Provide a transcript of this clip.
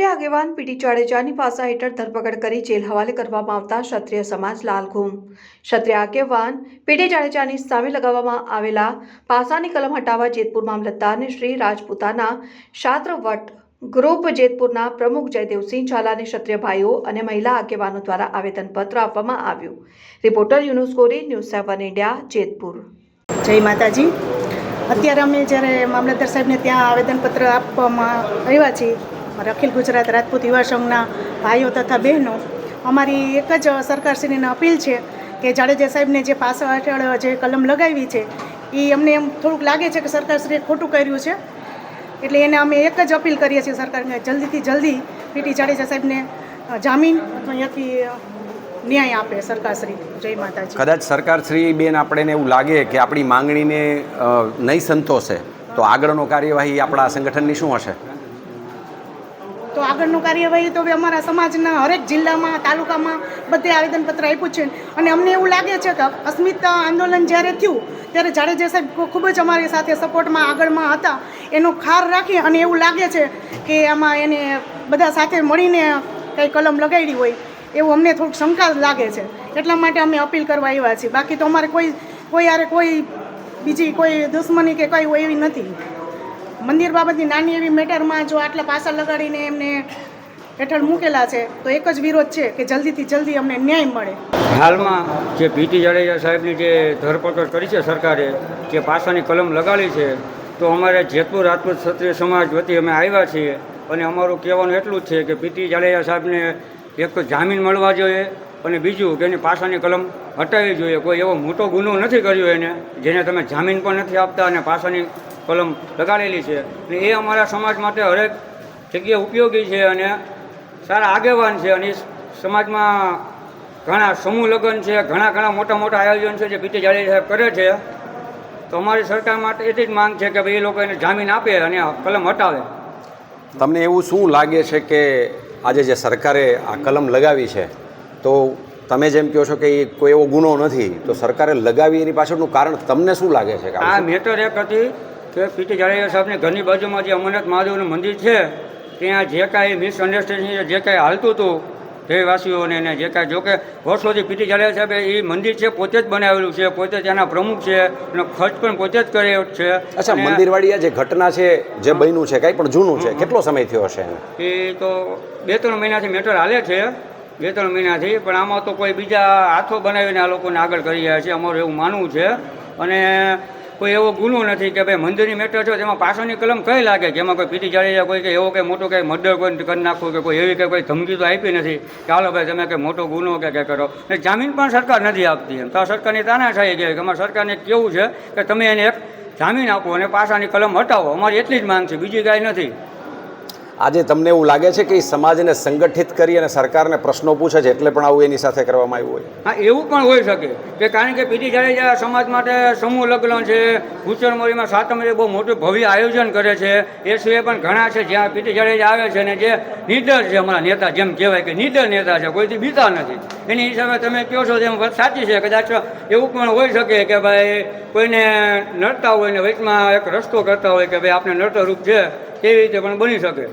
આગેવાન પીટી જાડેજાની પાસા હેઠળ ધરપકડ કરી જેલ હવાલે કરવામાં આવતા ક્ષત્રિય સમાજ લાલઘૂમ. ક્ષત્રિય આગેવાન પીટી જાડેજાની સામે લગાવવામાં આવેલા પાસાની કલમ હટાવવા જેતપુર મામલતદારને શ્રી રાજપૂતાના શાત્રવટ ગ્રુપ જેતપુરના પ્રમુખ જયદેવસિંહ ઝાલાને ક્ષત્રિય ભાઈઓ અને મહિલા આગેવાનો દ્વારા આવેદનપત્ર આપવામાં આવ્યું. Reporter Yunus news seven India, Jetpur. જય માતાજી. અત્યારે અમે જ્યારે મામલતદાર સાહેબને ત્યાં આવેદનપત્ર આપવામાં આવ્યા છીએ અમારા અખિલ ગુજરાત રાજપૂત યુવા સંઘના ભાઈઓ તથા બહેનો, અમારી એક જ સરકારશ્રીને અપીલ છે કે જાડેજા સાહેબને જે પાસા હેઠળ જે કલમ લગાવી છે એ અમને એમ થોડુંક લાગે છે કે સરકારશ્રીએ ખોટું કર્યું છે. એટલે એને અમે એક જ અપીલ કરીએ છીએ સરકારને, જલ્દીથી જલ્દી પીટી જાડેજા સાહેબને જામીન અથવા અહીંયાથી ન્યાય આપે સરકારશ્રી. જય માતાજી. કદાચ સરકારશ્રી બેન આપણને એવું લાગે કે આપણી માંગણીને નહીં સંતોષે, તો આગળનો કાર્યવાહી આપણા સંગઠનની શું હશે? તો આગળનું કાર્યવાહી તો હવે અમારા સમાજના હરેક જિલ્લામાં, તાલુકામાં બધે આવેદનપત્ર આપ્યું છે. અને અમને એવું લાગે છે કે અસ્મિતા આંદોલન જ્યારે થયું, ત્યારે જાડેજા સાહેબ ખૂબ જ અમારી સાથે સપોર્ટમાં આગળમાં હતા. એનો ખાર રાખી અને એવું લાગે છે કે આમાં એને બધા સાથે મળીને કંઈ કલમ લગાડી હોય, એવું અમને થોડુંક શંકા લાગે છે. એટલા માટે અમે અપીલ કરવા આવ્યા છીએ. બાકી તો અમારે કોઈ કોઈ યારે કોઈ બીજી કોઈ દુશ્મની કે કંઈ હોય એવી નથી. મંદિર બાબતની નાની એવી મેટરમાં જો આટલા પાસા લગાડીને એમને હેઠળ મૂકેલા છે, તો એક જ વિરોધ છે કે જલ્દીથી જલ્દી અમને ન્યાય મળે. હાલમાં જે પીટી જાડેજા સાહેબની જે ધરપકડ કરી છે સરકારે, જે પાસાની કલમ લગાડી છે, તો અમારે જેતપુર રાજપૂત ક્ષત્રિય સમાજ વતી અમે આવ્યા છીએ અને અમારું કહેવાનું એટલું જ છે કે પીટી જાડેજા સાહેબને એક તો જામીન મળવા જોઈએ અને બીજું કે એની પાસાની કલમ હટાવવી જોઈએ. કોઈ એવો મોટો ગુનો નથી કર્યો એને, જેને તમે જામીન પણ નથી આપતા અને પાસાની કલમ લગાડેલી છે. અને એ અમારા સમાજ માટે હરેક જગ્યાએ ઉપયોગી છે અને સારા આગેવાન છે. અને સમાજમાં ઘણા સમૂહ લગ્ન છે ઘણા ઘણા મોટા મોટા આયોજન છે જે પીતે જાડેજા સાહેબ કરે છે. તો અમારી સરકાર માટે એટલી જ માંગ છે કે ભાઈ એ લોકો એને જામીન આપે અને આ કલમ હટાવે. તમને એવું શું લાગે છે કે આજે જે સરકારે આ કલમ લગાવી છે તો તમે જેમ કહો છો કે એ કોઈ એવો ગુનો નથી તો સરકારે લગાવી એની પાછળનું કારણ તમને શું લાગે છે આ મેટર એક હતી કે પીટી જાડેજા સાહેબની ઘરની બાજુમાં જે અમરનાથ મહાદેવનું મંદિર છે ત્યાં જે કાંઈ મિસઅન્ડરસ્ટેન્ડિંગ જે કાંઈ હાલતું હતું દેહવાસીઓને ને જે કાંઈ જોકે વર્ષોથી પીટી જાડેજા સાહેબે એ મંદિર છે પોતે જ બનાવેલું છે પોતે ત્યાંના પ્રમુખ છે અને ખર્ચ પણ પોતે જ કર્યો છે. અચ્છા મંદિરવાળી આ જે ઘટના છે જે બન્યું છે કાંઈ પણ જૂનું છે કેટલો સમય થયો હશે એ તો બે ત્રણ મહિનાથી મેટર હાલે છે બે ત્રણ મહિનાથી પણ આમાં તો કોઈ બીજા હાથો બનાવીને આ લોકોને આગળ કરી રહ્યા છે અમારું એવું માનવું છે. અને કોઈ એવો ગુનો નથી કે ભાઈ મંદિરની મેટર છે તેમાં પાછળની કલમ કઈ લાગે? એમાં કોઈ પીટી જાડેજા કોઈ કે એવો કંઈ મોટો કંઈ મર્ડર કોઈ કરી નાખવું કે કોઈ એવી કે કોઈ ધમકી તો આપી નથી. ચાલો ભાઈ તમે કંઈ મોટો ગુનો કે કંઈ કરો. ને જામીન પણ સરકાર નથી આપતી એમ. તો આ સરકારની તાનાશાહી છે કે અમારે સરકારને કેવું છે કે તમે એને એક જામીન આપો અને પાસાની કલમ હટાવો. અમારી એટલી જ માંગ છે. બીજી કાંઈ નથી. આજે તમને એવું લાગે છે કે એ સમાજને સંગઠિત કરી અને સરકારને પ્રશ્નો પૂછે છે એટલે પણ આવું એની સાથે કરવામાં આવ્યું હોય? હા, એવું પણ હોઈ શકે. કે કારણ કે પીટી જાડેજા સમાજ માટે સમૂહ લગ્ન છે ભૂચરમોરીમાં સાતમરે બહુ મોટું ભવ્ય આયોજન કરે છે. એ સિવાય પણ ઘણા છે જ્યાં પીટી જાડેજા આવે છે ને જે નીડર છે અમારા નેતા, જેમ કહેવાય કે નીડર નેતા છે, કોઈથી બીતા નથી. એની હિસાબે તમે કહો છો તેમ વાત સાચી છે. કદાચ એવું પણ હોઈ શકે કે ભાઈ કોઈને નડતા હોય ને વચમાં એક રસ્તો કરતા હોય કે ભાઈ આપણે નડતરૂપ છે એવી રીતે પણ બની શકે.